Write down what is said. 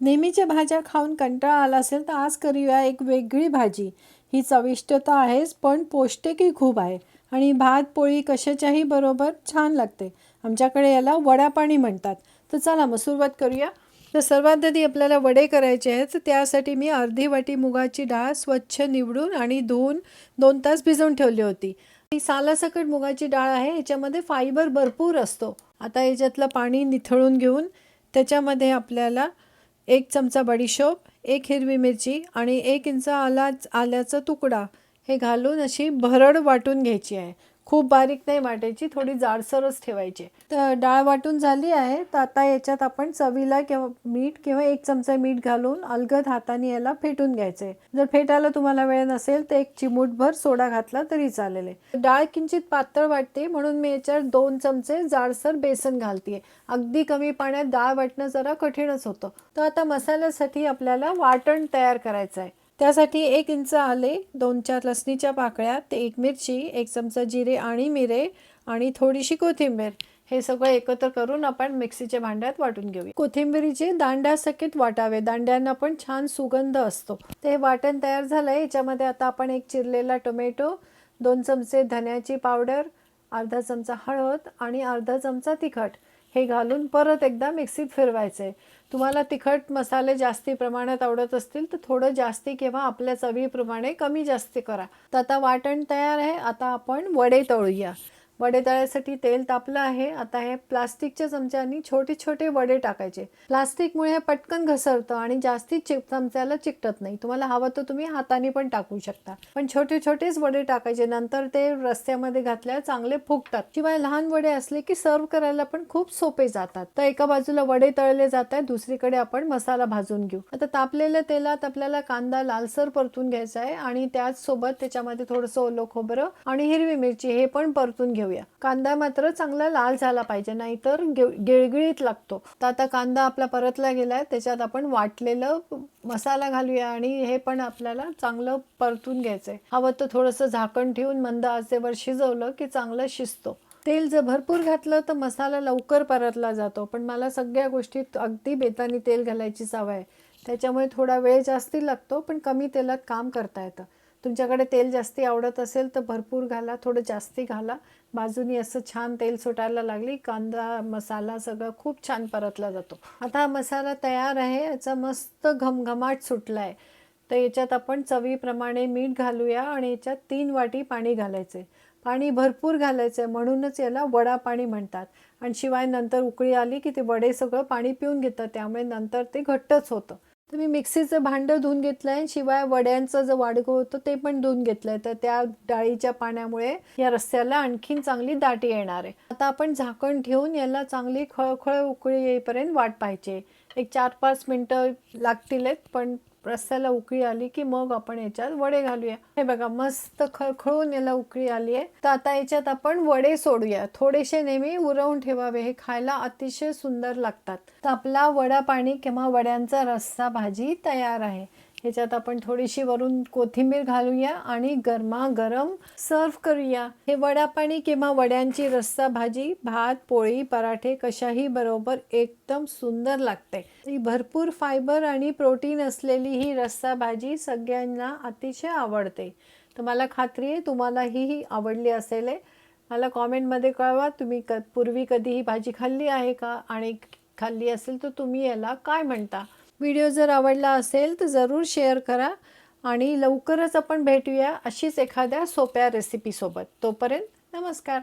नेहमीच्या भाज्या खाऊन कंटाळा आला असेल तर आज करूया एक वेगळी भाजी. ही चविष्ट तर आहेच पण पौष्टिकही खूप आहे. आणि भात पोळी कशाच्याही बरोबर छान लागते. आमच्याकडे याला वडापाणी म्हणतात. तर चला मग सुरुवात करूया. तर सर्वात आधी आपल्याला वडे करायचे आहेत तर त्यासाठी मी अर्धी वाटी मुगाची डाळ स्वच्छ निवडून आणि धुवून दोन तास भिजवून ठेवली होती. ही सालासकट मुगाची डाळ आहे याच्यामध्ये फायबर भरपूर असतो. आता याच्यातलं पाणी निथळून घेऊन त्याच्यामध्ये आपल्याला एक चमचा बडीशोप एक हिरवी मिरची आणि एक इंच आला आल्याचा तुकडा. हे घालून अशी भरड वाटून घ्यायची आहे. खूप बारीक नाही वाटायची थोडी जाडसरच ठेवायची. तर डाळ वाटून झाली आहे तर आता याच्यात आपण चवीला किंवा मीठ किंवा एक चमचा मीठ घालून अलगद हाताने याला फेटून घ्यायचं. आहे जर फेटायला तुम्हाला वेळ नसेल तर एक चिमूटभर सोडा घातला तरी चालेल. आहे. डाळ किंचित पातळ वाटते म्हणून मी याच्यात दोन चमचे जाडसर बेसन घालते. अगदी कमी पाण्यात डाळ वाटणं जरा कठीणच होतं. तर आता मसाल्यासाठी आपल्याला वाटण तयार करायचं आहे त्यासाठी एक इंच आले दोन चार लसणीच्या पाकळ्या ते एक मिरची एक चमचा जिरे आणि मिरे आणि थोडीशी कोथिंबीर. हे सगळं एकत्र करून आपण मिक्सीच्या भांड्यात वाटून घेऊया. कोथिंबीरीचे दांड्यासकट वाटावे. दांड्यांना पण छान सुगंध असतो. ते वाटण तयार झालंय. याच्यामध्ये आता आपण एक चिरलेला टोमॅटो दोन चमचे धन्याची पावडर अर्धा चमचा हळद आणि अर्धा चमचा तिखट. हे घालून परत एकदा मिक्सीत फिरवायचं. आहे तुम्हाला तिखट मसाले जास्ती प्रमाणात आवडत असतील तर थोडं जास्ती किंवा आपल्या चवीप्रमाणे कमी जास्ती करा. तर आता वाटण तयार आहे. आता आपण वडे तळूया. वडे तळायसाठी तेल तापलं आहे. आता हे प्लास्टिकच्या चमच्यानी छोटे छोटे वडे टाकायचे. प्लास्टिकमुळे हे पटकन घसरतं आणि जास्ती चिक चमच्याला चिकटत नाही. तुम्हाला हवं तर तुम्ही हाताने पण टाकू शकता. पण छोटे छोटेच वडे टाकायचे. नंतर ते रस्त्यामध्ये घातल्यावर चांगले फुगतात. शिवाय लहान वडे असले की सर्व करायला पण खूप सोपे जातात. तर एका बाजूला वडे तळले जात आहेत. दुसरीकडे आपण मसाला भाजून घेऊ. आता तापलेल्या तेलात आपल्याला कांदा लालसर परतून घ्यायचा आहे आणि त्याच सोबत त्याच्यामध्ये थोडंसं ओलं खोबरं आणि हिरवी मिरची हे पण परतून घेऊ घेऊया कांदा मात्र चांगला लाल झाला पाहिजे नाहीतर गिळगिळीत लागतो. तर आता कांदा आपला परतला गेलाय त्याच्यात आपण वाटलेलं मसाला घालूया आणि हे पण आपल्याला चांगलं परतून घ्यायचंय. हवं तर थोडंसं झाकण ठेवून मंद आचेवर शिजवलं की चांगलं शिजतो. तेल जर भरपूर घातलं तर मसाला लवकर परतला जातो पण मला सगळ्या गोष्टीत अगदी बेतानी तेल घालायची सवय आहे त्याच्यामुळे थोडा वेळ जास्ती लागतो पण कमी तेलात काम करता येतं. तुमच्याकडे तेल जास्ती आवडत असेल तर भरपूर घाला थोडं जास्ती घाला. बाजूनी असं छान तेल सुटायला लागली कांदा मसाला सगळं खूप छान परतला जातो. आता हा मसाला तयार आहे याचा मस्त घमघमाट सुटला आहे तर याच्यात आपण चवीप्रमाणे मीठ घालूया आणि याच्यात तीन वाटी पाणी घालायचे पाणी भरपूर घालायचं आहे म्हणूनच याला वडा पाणी म्हणतात. आणि शिवाय नंतर उकळी आली की ते वडे सगळं पाणी पिऊन घेतात त्यामुळे नंतर ते घट्टच होतं. तर मी मिक्सीचं भांडं धुवून घेतलं आहे शिवाय वड्यांचं जे वाडगं होतं ते पण धुवून घेतलं आहे तर त्या डाळीच्या पाण्यामुळे या रस्त्याला आणखीन चांगली दाटी येणार आहे. आता आपण झाकण ठेवून याला चांगली खळखळ उकळी येईपर्यंत वाट पाहिजे एक चार पाच मिनटं लागतील आहेत पण रस्त्याला उकळी आली की मग आपण याच्यात वडे घालूया. हे बघा मस्त खळखळून याला उकळी आली आहे. तर आता याच्यात आपण वडे सोडूया. थोडेसे नेहमी उरवून ठेवावे. हे खायला अतिशय सुंदर लागतात. तर आपला वडा पाणी किंवा वड्यांचा रस्सा भाजी तयार आहे. ह्याच्यात आपण थोडीशी वरून कोथिंबीर घालूया आणि गरमागरम सर्व करूया. हे वडापाणी किंवा वड्यांची रस्सा भाजी भात पोळी पराठे कशाही बरोबर एकदम सुंदर लागते. ही भरपूर फायबर आणि प्रोटीन असलेली ही रस्सा भाजी सगळ्यांना अतिशय आवडते. तर मला खात्री आहे तुम्हालाही ही आवडली असेल आहे. मला कॉमेंटमध्ये कळवा तुम्ही क पूर्वी कधी ही भाजी खाल्ली आहे का? आणि खाल्ली असेल तर तुम्ही याला काय म्हणता? व्हिडिओ जर आवडला असेल तर जरूर शेअर करा आणि लवकरच आपण भेटूया अशीच एखाद्या सोप्या रेसिपीसोबत तोपर्यंत नमस्कार.